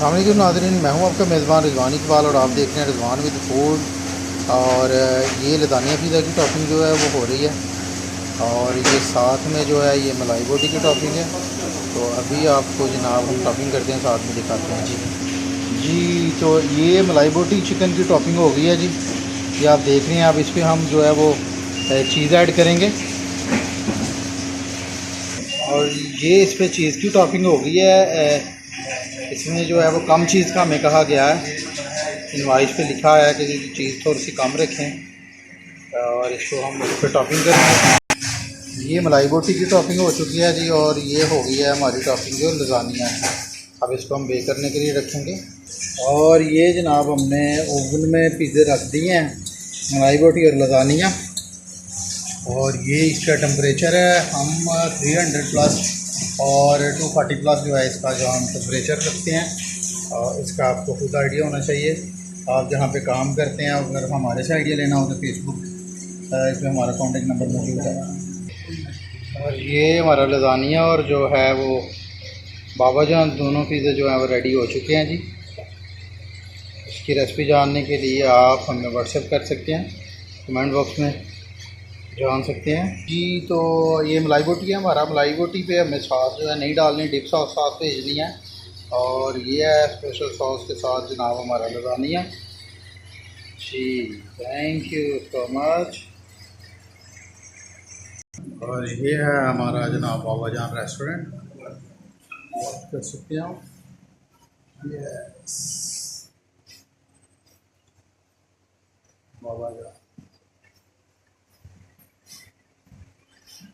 अल्लाम नाजरीन, मैं हूँ आपका मेज़बान रिजवान इकबाल और आप देख रहे हैं रिजवान विद फ़ूड और ये लदानिया पिज़्ज़ा की टॉपिंग जो है वो हो रही है। और ये साथ में जो है ये मलाई बोटी की टॉपिंग है। तो अभी आपको जनाब हम टॉपिंग करते हैं, साथ में दिखाते हैं। जी जी तो ये मलाई बोटी चिकन की टॉपिंग हो गई है जी। ये आप देख रहे हैं, अब इस पर हम जो है वो चीज़ ऐड करेंगे। और ये इस पर चीज़ की टॉपिंग हो गई है इसमें जो है वो कम चीज़ का हमें कहा गया है। इनवाइस पे लिखा है कि चीज़ थोड़ी सी कम रखें और इसको हम उस पर टॉपिंग करेंगे ये मलाई बोटी की टॉपिंग हो चुकी है जी और ये हो गई है हमारी टॉपिंग जो लजानिया है। अब इसको हम बेक करने के लिए रखेंगे। और ये जनाब हमने ओवन में पिज़्ज़े रख दिए हैं, मलाई बोटी और लजानिया। और ये इसका टेम्परेचर है, हम 300 प्लस और 240 प्लस जो है, इसका जो हम टेम्परेचर रखते हैं, और इसका आपको खुद आइडिया होना चाहिए। आप जहाँ पे काम करते हैं, अगर हमारे से आइडिया लेना हो तो फेसबुक इसमें हमारा कॉन्टेक्ट नंबर मौजूद है। और ये हमारा लजानिया और जो है वो बाबा जान, दोनों पिज़्ज़े जो हैं वो रेडी हो चुके हैं जी। इसकी रेसिपी जानने के लिए आप हमें व्हाट्सएप कर सकते हैं। कमेंट बॉक्स में। जान सकते हैं। जी तो ये मलाई बोटी है हमारा। मलाई बोटी पे हमें सॉस जो है नहीं डालनी, डिप सॉस साथ भेजनी है। और ये है स्पेशल सॉस के साथ जनाब हमारा लगानी है। जी थैंक यू सो मच और ये है हमारा जनाब बाबा जान रेस्टोरेंट कर सकते हैं बाबा जान।